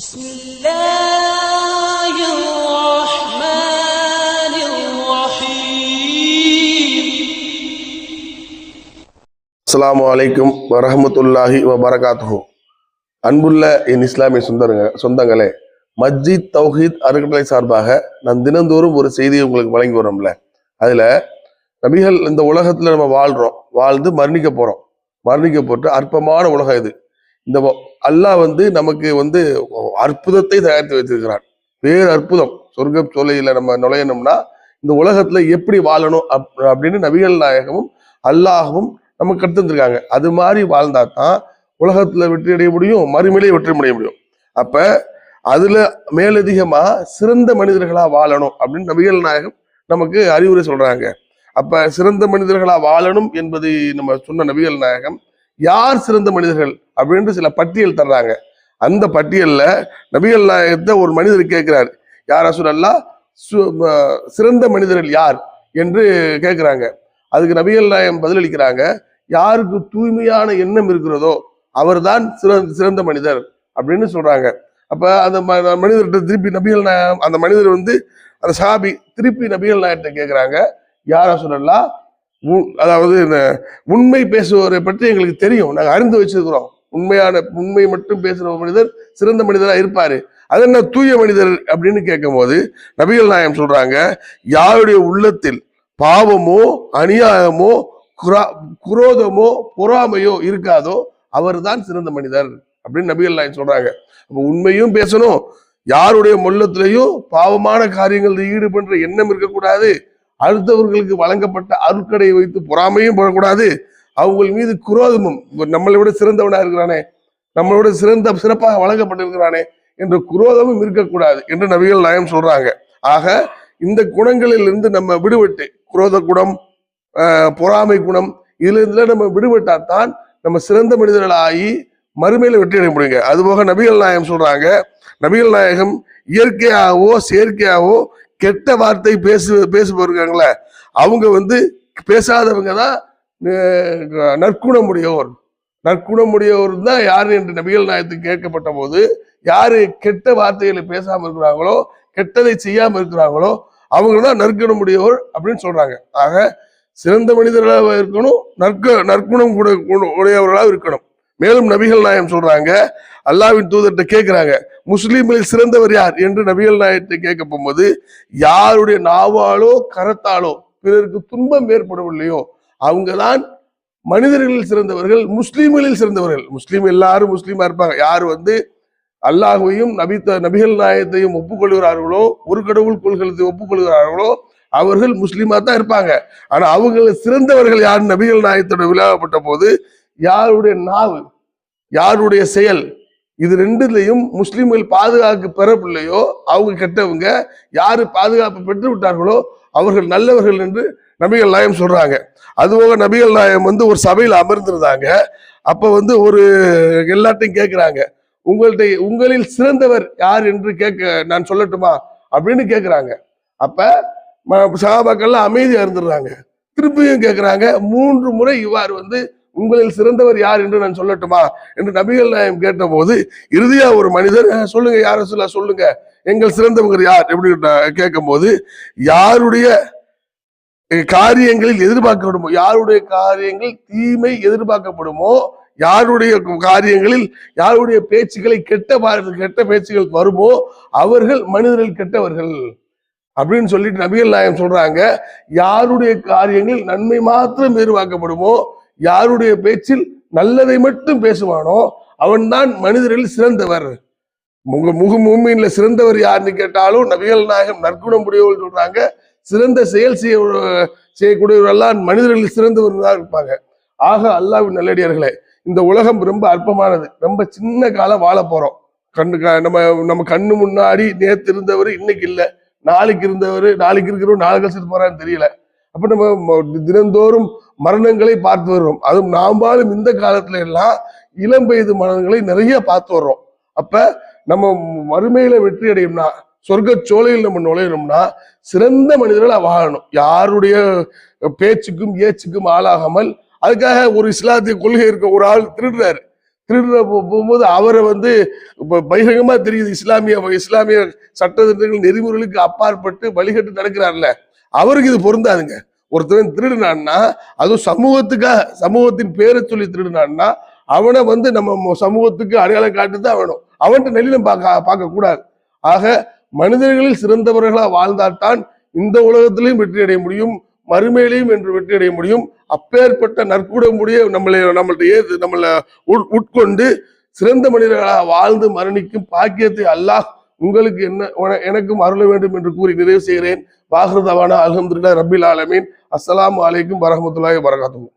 بسم الله الرحمن الرحيم அஸ்ஸலாமு அலைக்கும் வரஹமத்துல்லாஹி வபரகாத்துஹு அன்புள்ள என் இஸ்லாமிய சொந்தங்க சொந்தங்களே மஸ்ஜித் தௌஹீத் அறக்கட்டளை சார்பாக நான் தினந்தோறும் ஒரு செய்தியை உங்களுக்கு வழங்கி வரோம்ல அதுல நபிகள் இந்த உலகத்துல நம்ம வாழ்றோம் வாழ்ந்து மரணிக்க போறோம் மரணிக்க போட்டு அற்பமான உலகம் இது இந்த அல்லாஹ் வந்து நமக்கு வந்து அற்புதத்தை தயாரித்து வைத்திருக்கிறான். பேர் அற்புதம். சொர்க்க சோலையில நம்ம நுழையணும்னா இந்த உலகத்துல எப்படி வாழணும் அப்- அப்படின்னு நபிகள் நாயகமும் அல்லாஹவும் நமக்கு கற்று தந்திருக்காங்க. அது மாதிரி வாழ்ந்தா தான் உலகத்துல வெற்றி அடைய முடியும் மறுமையிலே வெற்றி அடைய முடியும். அப்ப அதுல மேலதிகமா சிறந்த மனிதர்களா வாழணும் அப்படின்னு நபிகள் நாயகம் நமக்கு அறிவுரை சொல்றாங்க. அப்ப சிறந்த மனிதர்களா வாழணும் என்பது நம்ம சொன்ன நபிகள் நாயகம் யார் சிறந்த மனிதர்கள் அப்படின்ட்டு சில பட்டியல் தர்றாங்க. அந்த பட்டியலில் நபிகள் நாயகத்தை ஒரு மனிதர் கேட்கிறார். யார் அசுரல்லா சிறந்த மனிதர்கள் யார் என்று கேட்குறாங்க. அதுக்கு நபிகள் நாயகம் பதிலளிக்கிறாங்க. யாருக்கு தூய்மையான எண்ணம் இருக்கிறதோ அவர்தான் சிறந்த சிறந்த மனிதர் அப்படின்னு சொல்றாங்க. அப்ப அந்த ம- மனிதர்கிட்ட திருப்பி நபிகள் நாயகம் அந்த மனிதர் வந்து அந்த சஹாபி திருப்பி நபிகள் நாயகிட்ட கேட்குறாங்க. யார் அசுரல்லா அதாவது இந்த உண்மை பேசுவவரை பற்றி எங்களுக்கு தெரியும். நாங்கள் அறிந்து வச்சிருக்கிறோம். உண்மையான உண்மை மட்டும் பேசுகிற ஒரு மனிதர் சிறந்த மனிதராக இருப்பார். அது என்ன தூய மனிதர் அப்படின்னு கேட்கும் போது நபிகள் நாயம் சொல்றாங்க யாருடைய உள்ளத்தில் பாவமோ அநியாயமோ குரா குரோதமோ பொறாமையோ இருக்காதோ அவர் தான் சிறந்த மனிதர் அப்படின்னு நபிகள் நாயம் சொல்றாங்க. அப்போ உண்மையும் பேசணும் யாருடைய முள்ளத்திலையும் பாவமான காரியங்களில் ஈடுபடுற எண்ணம் இருக்கக்கூடாது. அடுத்தவர்களுக்கு வழங்கப்பட்ட அருட்கடையை வைத்து பொறாமையும் போடக்கூடாது. அவங்க மீது குரோதமும் நம்மளை விட சிறந்தவனா இருக்கிறானே நம்மளோட சிறந்த சிறப்பாக வழங்கப்பட்டிருக்கிறானே என்ற குரோதமும் இருக்கக்கூடாது என்று நபிகள் நாயம் சொல்றாங்க. ஆக இந்த குணங்களில் இருந்து நம்ம விடுபட்டு குரோத குணம் பொறாமை குணம் இதுல இருந்து நம்ம விடுபட்டாதான் நம்ம சிறந்த மனிதர்களாகி மறுமையில வெற்றி அடைய முடியுங்க. அதுபோக நபிகள் நாயகம் சொல்றாங்க நபிகள் நாயகம் இயற்கையாகவோ செயற்கையாகவோ கெட்ட வார்த்தை பேசு பேசுபவர்கள அவங்க வந்து பேசாதவங்க தான் நற்குணமுடையவர் நற்குணமுடையோர். நற்குணமுடையோர் தான் யார் என்று நபிகள் நாயத்துக்கு கேட்கப்பட்ட போது யாரு கெட்ட வார்த்தைகளை பேசாமல் இருக்கிறாங்களோ கெட்டதை செய்யாமல் இருக்கிறாங்களோ அவங்க தான் நற்குணமுடையோர் அப்படின்னு சொல்றாங்க. ஆக சிறந்த மனிதர்களாக இருக்கணும் நற்க நற்குணம் கூட உடையவர்களாக இருக்கணும். மேலும் நபிகள் நாயம் சொல்றாங்க அல்லாவின் தூதர்கிட்ட கேட்கிறாங்க முஸ்லீம்களில் சிறந்தவர் யார் என்று நபிகள் நாயத்தை கேட்க போகும்போது யாருடைய நாவாலோ கரத்தாலோ பிறருக்கு துன்பம் ஏற்படவில்லையோ அவங்கதான் மனிதர்களில் சிறந்தவர்கள் முஸ்லீம்களில் சிறந்தவர்கள். முஸ்லீம் எல்லாரும் முஸ்லீமா இருப்பாங்க. யார் வந்து அல்லாஹையும் நபி நபிகள் நாயத்தையும் ஒப்புக்கொள்கிறார்களோ ஒரு கடவுள் கொள்கையை ஒப்புக்கொள்கிறார்களோ அவர்கள் முஸ்லீமா தான் இருப்பாங்க. ஆனா அவங்கள சிறந்தவர்கள் யார்? நபிகள் நாயத்தோட விழாவப்பட்ட போது யாருடைய நாவு யாருடைய செயல்? இது ரெண்டுலையும் முஸ்லீம்கள் பாதுகாப்பு பெறப்பில்லையோ அவங்க கெட்டவங்க யாரு பாதுகாப்பு பெற்று விட்டார்களோ அவர்கள் நல்லவர்கள் என்று நபிகள் நாயம் சொல்றாங்க. அதுபோக நபிகள் நாயம் வந்து ஒரு சபையில் அமர்ந்திருந்தாங்க. அப்ப வந்து ஒரு எல்லாத்தையும் கேட்கிறாங்க உங்கள்ட்ட உங்களில் சிறந்தவர் யார் என்று கேட்க நான் சொல்லட்டுமா? அப்படின்னு கேட்கிறாங்க அப்ப ம- சகாபாக்கள்லாம் அமைதியா இருந்துடுறாங்க. திருப்பியும் கேட்கிறாங்க மூன்று முறை இவ்வாறு வந்து உங்களில் சிறந்தவர் யார் என்று நான் சொல்லட்டுமா? என்று நபிகள் நாயம் கேட்டபோது இறுதியா ஒரு மனிதர் சொல்லுங்க யார சொல்ல சொல்லுங்க. எங்கள் சிறந்தவங்க யார்? எப்படி கேட்கும் போது யாருடைய காரியங்களில் எதிர்பார்க்கப்படுமோ யாருடைய காரியங்கள் தீமை எதிர்பார்க்கப்படுமோ யாருடைய காரியங்களில் யாருடைய பேச்சுக்களை கெட்ட கெட்ட பேச்சுகள் வருமோ அவர்கள் மனிதர்கள் கெட்டவர்கள். அப்படின்னு சொல்லிட்டு நபிகள் நாயம் சொல்றாங்க யாருடைய காரியங்கள் நன்மை மாத்திரம் எதிர்பார்க்கப்படுமோ யாருடைய பேச்சில் நல்லதை மட்டும் பேசுவானோ அவன்தான் மனிதரில் சிறந்தவர். முக முக மூமின்ல சிறந்தவர் யாருன்னு கேட்டாலும் நபிகள் நாயகம் நற்குணம் உடையவர்கள் சொல்றாங்க. சிறந்த செயல் செய்ய செய்யக்கூடியவர்கள்லாம் மனிதர்களில் சிறந்தவர்களாக இருப்பாங்க. ஆக அல்லாவின் நல்லடியார்களே இந்த உலகம் ரொம்ப அற்பமானது. ரொம்ப சின்ன காலம் வாழ போறோம். கண்ணு க- நம்ம நம்ம கண்ணு முன்னாடி நேற்று இருந்தவர் இன்னைக்கு இல்லை. நாளைக்கு இருந்தவர் நாளைக்கு இருக்கிறவர் நாளை கழிச்சு போறான்னு தெரியல. அப்ப நம்ம தினந்தோறும் மரணங்களை பார்த்து வர்றோம். அதுவும் நாம்பாலும் இந்த காலத்துல எல்லாம் இளம் வயது மரணங்களை நிறைய பார்த்து வர்றோம். அப்ப நம்ம வறுமையில வெற்றி அடையும்னா சொர்க்க சோலையில் நம்ம நுழையணும்னா சிறந்த மனிதர்களா வாழணும். யாருடைய பேச்சுக்கும் ஏச்சுக்கும் ஆளாகாமல் அதுக்காக ஒரு இஸ்லாத்திய கொள்கை இருக்க ஒரு ஆள் திருடுறாரு. திருடுற போகும்போது அவரை வந்து பகிரங்கமா தெரியுது. இஸ்லாமிய இஸ்லாமிய சட்டத்திட்டங்கள் நெறிமுறைகளுக்கு அப்பாற்பட்டு வழிகட்டு நடக்கிறார்ல. அவருக்கு இது பொருந்தாதுங்க. ஒருத்தவன் திருடுனான்னா அதுவும் சமூகத்துக்காக சமூகத்தின் பேரை சொல்லி திருடுனான்னா அவனை வந்து நம்ம சமூகத்துக்கு அடையாளம் காட்டு தான் வேணும். அவன்கிட்ட நெல்லிலும் பார்க்க பார்க்க கூடாது ஆக மனிதர்களில் சிறந்தவர்களா வாழ்ந்தால்தான் இந்த உலகத்திலையும் வெற்றி அடைய முடியும் மறுமையிலையும் என்று வெற்றி அடைய முடியும். அப்பேற்பட்ட நற்கூடமுடைய நம்மளை நம்மள்ட்ட ஏது நம்மளை உட்- உட்கொண்டு சிறந்த மனிதர்களாக வாழ்ந்து மரணிக்கும் பாக்கியத்தை அல்லாஹ் உங்களுக்கு என்ன உன- எனக்கும் அருள வேண்டும் என்று கூறி நிறைவு செய்கிறேன். வாஹ்ரதவானா அலமதுல்லா ரபில் ஆலமீன். அஸ்லாம் அலைக்கும் வரமத்துல்லாய் வரகாத்துவோம்